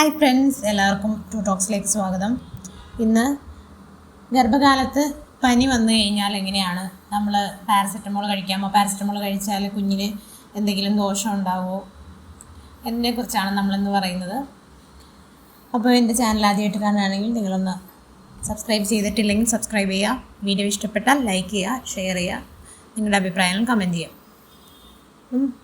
Hi friends എല്ലാവർക്കും to ടോക്സിലേക്ക് സ്വാഗതം. ഇന്ന് ഗർഭകാലത്ത് പനി വന്നു കഴിഞ്ഞാൽ എങ്ങനെയാണ്? നമ്മൾ പാരസെറ്റമോൾ കഴിക്കാമോ? പാരസെറ്റമോൾ കഴിച്ചാൽ കുഞ്ഞിന് എന്തെങ്കിലും ദോഷം ഉണ്ടാവുമോ എന്നതിനെക്കുറിച്ചാണ് നമ്മളിന്ന് പറയുന്നത്. അപ്പോൾ എന്റെ ചാനൽ ആദ്യമായിട്ട് കാണുകയാണെങ്കിൽ നിങ്ങളൊന്ന് സബ്സ്ക്രൈബ് ചെയ്തിട്ടില്ലെങ്കിൽ സബ്സ്ക്രൈബ് ചെയ്യുക. വീഡിയോ ഇഷ്ടപ്പെട്ടാൽ ലൈക്ക് ചെയ്യുക ഷെയർ ചെയ്യുക. നിങ്ങളുടെ അഭിപ്രായങ്ങൾ കമന്റ് ചെയ്യുക.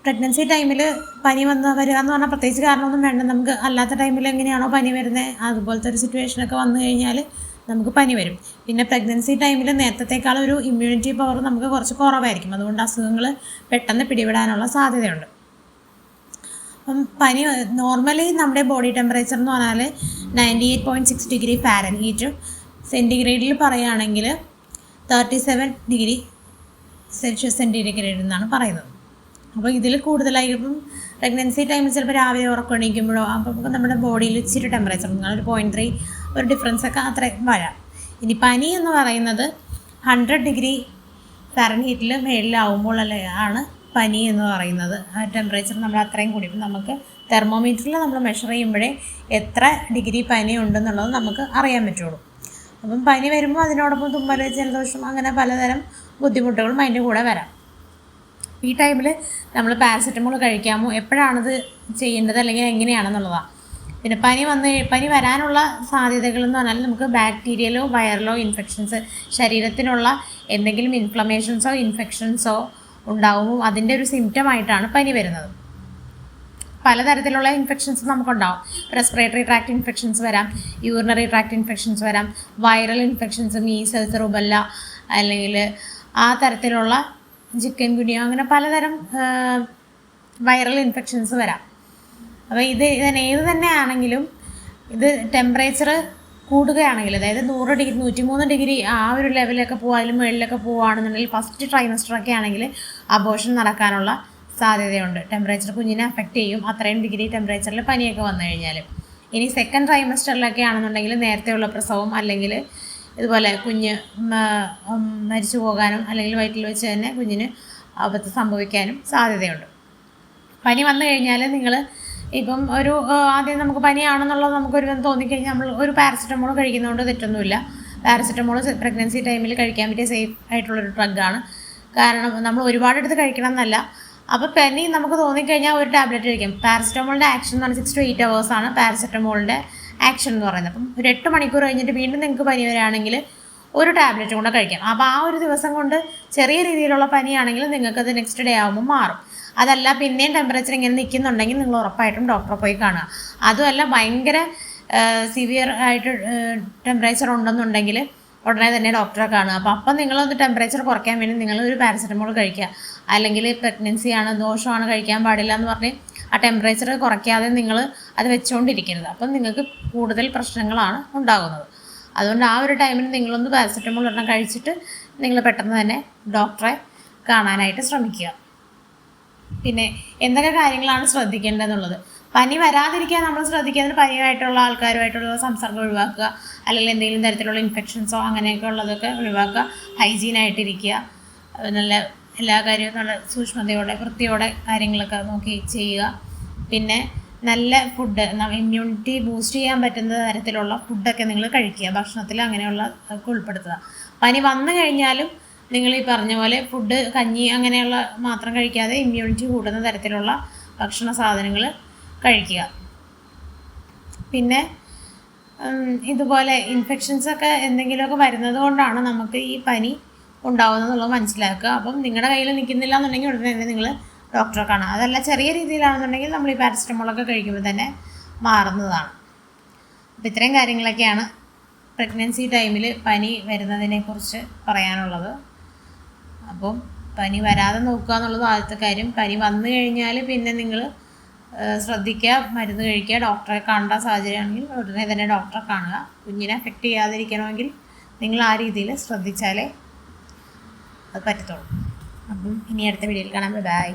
പ്രഗ്നൻസി ടൈമിൽ പനി വന്ന് വരിക എന്ന് പറഞ്ഞാൽ പ്രത്യേകിച്ച് കാരണമൊന്നും വേണ്ട. നമുക്ക് അല്ലാത്ത ടൈമിൽ എങ്ങനെയാണോ പനി വരുന്നത് അതുപോലത്തെ ഒരു സിറ്റുവേഷനൊക്കെ വന്നു കഴിഞ്ഞാൽ നമുക്ക് പനി വരും. പിന്നെ പ്രഗ്നൻസി ടൈമിൽ നേരത്തേക്കാൾ ഒരു ഇമ്മ്യൂണിറ്റി പവർ നമുക്ക് കുറച്ച് കുറവായിരിക്കും. അതുകൊണ്ട് അസുഖങ്ങൾ പെട്ടെന്ന് പിടിപെടാനുള്ള സാധ്യതയുണ്ട്. അപ്പം പനി നോർമലി നമ്മുടെ ബോഡി ടെമ്പറേച്ചർ എന്ന് പറഞ്ഞാൽ ninety eight point six degree ഫാരൻ ഹീറ്റും സെന്റിഗ്രേഡിൽ പറയുകയാണെങ്കിൽ thirty seven degree Celsius centigrade എന്നാണ് പറയുന്നത്. അപ്പോൾ ഇതിൽ കൂടുതലായിട്ടും പ്രഗ്നൻസി ടൈമിൽ ചിലപ്പോൾ രാവിലെ ഉറക്കണിക്കുമ്പോഴോ അപ്പോൾ നമ്മുടെ ബോഡിയിൽ ഇച്ചിരി ടെമ്പറേച്ചർ ഒരു പോയിന്റ് ത്രീ ഒരു ഡിഫറൻസ് ഒക്കെ അത്രയും വരാം. ഇനി പനി എന്ന് പറയുന്നത് ഹൺഡ്രഡ് ഡിഗ്രി ഫാരൻഹീറ്റിൽ മേളിലാവുമ്പോൾ അല്ലേ ആണ് പനി എന്ന് പറയുന്നത്. ആ ടെമ്പറേച്ചർ നമ്മൾ അത്രയും കൂടി ഇപ്പം നമുക്ക് തെർമോമീറ്ററിൽ നമ്മൾ മെഷർ ചെയ്യുമ്പോഴേ എത്ര ഡിഗ്രി പനി ഉണ്ടെന്നുള്ളത് നമുക്ക് അറിയാൻ പറ്റുള്ളൂ. അപ്പം പനി വരുമ്പോൾ അതിനോടൊപ്പം തുമ്മൽ ജലദോഷം അങ്ങനെ പലതരം ബുദ്ധിമുട്ടുകളും അതിന്റെ കൂടെ വരാം. ഈ ടൈമിൽ നമ്മൾ പാരസെറ്റമോൾ കഴിക്കാമോ? എപ്പോഴാണത് ചെയ്യേണ്ടത്? അല്ലെങ്കിൽ എങ്ങനെയാണെന്നുള്ളതാണ് പിന്നെ പനി വന്ന് പനി വരാനുള്ള സാധ്യതകൾ എന്ന് പറഞ്ഞാൽ നമുക്ക് ബാക്ടീരിയലോ വൈറലോ ഇൻഫെക്ഷൻസ് ശരീരത്തിനുള്ള എന്തെങ്കിലും ഇൻഫ്ലമേഷൻസോ ഇൻഫെക്ഷൻസോ ഉണ്ടാകുമോ അതിന്റെ ഒരു സിംറ്റമായിട്ടാണ് പനി വരുന്നത്. പലതരത്തിലുള്ള ഇൻഫെക്ഷൻസ് നമുക്കുണ്ടാവും. റെസ്പിറേറ്ററി ട്രാക്ട് ഇൻഫെക്ഷൻസ് വരാം യൂറിനറി ട്രാക്ട് ഇൻഫെക്ഷൻസ് വരാം വൈറൽ ഇൻഫെക്ഷൻസ് മീസൽസ് റുബല്ല അല്ലെങ്കിൽ ആ തരത്തിലുള്ള ചിക്കൻ ഗുനിയ അങ്ങനെ പലതരം വൈറൽ ഇൻഫെക്ഷൻസ് വരാം. അപ്പോൾ ഇത് ഇതിന് ഏത് തന്നെ ആണെങ്കിലും ഇത് ടെമ്പറേച്ചർ കൂടുകയാണെങ്കിൽ അതായത് നൂറ് ഡിഗ്രി നൂറ്റിമൂന്ന് ഡിഗ്രി ആ ഒരു ലെവലൊക്കെ പോകുക അതിൽ മുകളിലൊക്കെ പോവുകയാണെന്നുണ്ടെങ്കിൽ ഫസ്റ്റ് ട്രൈമസ്റ്ററൊക്കെ ആണെങ്കിൽ അബോഷൻ നടക്കാനുള്ള സാധ്യതയുണ്ട്. ടെമ്പറേച്ചർ കുഞ്ഞിനെ അഫക്റ്റ് ചെയ്യും. അത്രയും ഡിഗ്രി ടെമ്പറേച്ചറിൽ പനിയൊക്കെ വന്നു കഴിഞ്ഞാൽ ഇനി സെക്കൻഡ് ട്രൈമസ്റ്ററിലൊക്കെ ആണെന്നുണ്ടെങ്കിൽ നേരത്തെയുള്ള പ്രസവം അല്ലെങ്കിൽ ഇതുപോലെ കുഞ്ഞ് മരിച്ചു പോകാനും അല്ലെങ്കിൽ വയറ്റിൽ വെച്ച് തന്നെ കുഞ്ഞിന് ആപത്ത് സംഭവിക്കാനും സാധ്യതയുണ്ട്. പനി വന്നു കഴിഞ്ഞാൽ നിങ്ങൾ ഇപ്പം ഒരു ആദ്യം നമുക്ക് പനിയാണെന്നുള്ളത് നമുക്കൊരു തോന്നിക്കഴിഞ്ഞാൽ നമ്മൾ ഒരു പാരസെറ്റമോൾ കഴിക്കുന്നതുകൊണ്ട് തെറ്റൊന്നുമില്ല. പാരസെറ്റമോൾ പ്രഗ്നൻസി ടൈമിൽ കഴിക്കാൻ പറ്റിയ സേഫ് ആയിട്ടുള്ളൊരു ഡ്രഗാണ്. കാരണം നമ്മൾ ഒരുപാട് എടുത്ത് കഴിക്കണം എന്നല്ല. അപ്പോൾ പനി നമുക്ക് തോന്നിക്കഴിഞ്ഞാൽ ഒരു ടാബ്ലറ്റ് കഴിക്കാം. പാരസെറ്റമോളിന്റെ ആക്ഷൻ എന്ന് പറഞ്ഞാൽ സിക്സ് ടു എയ്റ്റ് അവേഴ്സാണ് പാരസെറ്റമോളിന്റെ ആക്ഷൻ എന്ന് പറയുന്നത്. അപ്പം ഒരു എട്ട് മണിക്കൂർ കഴിഞ്ഞിട്ട് വീണ്ടും നിങ്ങൾക്ക് പനി വരികയാണെങ്കിൽ ഒരു ടാബ്ലറ്റ് കൂടെ കഴിക്കാം. അപ്പോൾ ആ ഒരു ദിവസം കൊണ്ട് ചെറിയ രീതിയിലുള്ള പനിയാണെങ്കിൽ നിങ്ങൾക്കത് നെക്സ്റ്റ് ഡേ ആകുമ്പോൾ മാറും. അതല്ല പിന്നെയും ടെമ്പറേച്ചർ ഇങ്ങനെ നിൽക്കുന്നുണ്ടെങ്കിൽ നിങ്ങൾ ഉറപ്പായിട്ടും ഡോക്ടറെ പോയി കാണുക. അതുമല്ല ഭയങ്കര സിവിയർ ആയിട്ട് ടെമ്പറേച്ചർ ഉണ്ടെന്നുണ്ടെങ്കിൽ ഉടനെ തന്നെ ഡോക്ടറെ കാണുക. അപ്പോൾ അപ്പം നിങ്ങളൊന്ന് ടെമ്പറേച്ചർ കുറയ്ക്കാൻ വേണ്ടി നിങ്ങൾ ഒരു പാരസെറ്റമോൾ കഴിക്കുക. അല്ലെങ്കിൽ പ്രഗ്നൻസി ആണ് ദോഷമാണ് കഴിക്കാൻ പാടില്ല എന്ന് പറഞ്ഞ് ആ ടെമ്പറേച്ചർ കുറയ്ക്കാതെ നിങ്ങൾ അത് വെച്ചുകൊണ്ടിരിക്കരുത് അപ്പം നിങ്ങൾക്ക് കൂടുതൽ പ്രശ്നങ്ങളാണ് ഉണ്ടാകുന്നത്. അതുകൊണ്ട് ആ ഒരു ടൈമിൽ നിങ്ങളൊന്ന് പാരസെറ്റമോൾ ഒരെണ്ണം കഴിച്ചിട്ട് നിങ്ങൾ പെട്ടെന്ന് തന്നെ ഡോക്ടറെ കാണാനായിട്ട് ശ്രമിക്കുക. പിന്നെ എന്തൊക്കെ കാര്യങ്ങളാണ് ശ്രദ്ധിക്കേണ്ടതെന്നുള്ളത്? പനി വരാതിരിക്കാൻ നമ്മൾ ശ്രദ്ധിക്കുന്നത് പനിയായിട്ടുള്ള ആൾക്കാരുമായിട്ടുള്ള സംസർഗം ഒഴിവാക്കുക അല്ലെങ്കിൽ എന്തെങ്കിലും തരത്തിലുള്ള ഇൻഫെക്ഷൻസോ അങ്ങനെയൊക്കെ ഉള്ളതൊക്കെ ഒഴിവാക്കുക ഹൈജീനായിട്ടിരിക്കുക നല്ല എല്ലാ കാര്യവും നല്ല സൂക്ഷ്മതയോടെ വൃത്തിയോടെ കാര്യങ്ങളൊക്കെ നോക്കി ചെയ്യുക. പിന്നെ നല്ല ഫുഡ് ഇമ്മ്യൂണിറ്റി ബൂസ്റ്റ് ചെയ്യാൻ പറ്റുന്ന തരത്തിലുള്ള ഫുഡൊക്കെ നിങ്ങൾ കഴിക്കുക. ഭക്ഷണത്തിൽ അങ്ങനെയുള്ള ഒക്കെ ഉൾപ്പെടുത്തുക. പനി വന്നു കഴിഞ്ഞാലും നിങ്ങൾ ഈ പറഞ്ഞ പോലെ ഫുഡ് കഞ്ഞി അങ്ങനെയുള്ള മാത്രം കഴിക്കാതെ ഇമ്മ്യൂണിറ്റി കൂടുന്ന തരത്തിലുള്ള ഭക്ഷണ സാധനങ്ങൾ കഴിക്കുക. പിന്നെ ഇതുപോലെ ഇൻഫെക്ഷൻസൊക്കെ എന്തെങ്കിലുമൊക്കെ വരുന്നത് കൊണ്ടാണ് നമുക്ക് ഈ പനി ഉണ്ടാവുന്നതെന്നുള്ളത് മനസ്സിലാക്കുക. അപ്പം നിങ്ങളുടെ കയ്യിൽ നിൽക്കുന്നില്ല എന്നുണ്ടെങ്കിൽ ഉടനെ തന്നെ നിങ്ങൾ ഡോക്ടറെ കാണാം അതല്ല ചെറിയ രീതിയിലാണെന്നുണ്ടെങ്കിൽ നമ്മൾ ഈ പാരസിറ്റമോളൊക്കെ കഴിക്കുമ്പോൾ തന്നെ മാറുന്നതാണ്. അപ്പോൾ ഇത്രയും കാര്യങ്ങളൊക്കെയാണ് പ്രഗ്നൻസി ടൈമിൽ പനി വരുന്നതിനെക്കുറിച്ച് പറയാനുള്ളത്. അപ്പം പനി വരാതെ നോക്കുക എന്നുള്ളത് ആദ്യത്തെ കാര്യം. പനി വന്നു കഴിഞ്ഞാൽ പിന്നെ നിങ്ങൾ ശ്രദ്ധിക്കുക മരുന്ന് കഴിക്കുക ഡോക്ടറെ കാണേണ്ട സാഹചര്യമാണെങ്കിൽ ഉടനെ തന്നെ ഡോക്ടറെ കാണുക. കുഞ്ഞിനെ അഫക്റ്റ് ചെയ്യാതിരിക്കണമെങ്കിൽ നിങ്ങൾ ആ രീതിയിൽ ശ്രദ്ധിച്ചാലേ അത് പറ്റത്തുള്ളൂ. അപ്പം ഇനി അടുത്ത വീഡിയോയിൽ കാണാം. ബൈ.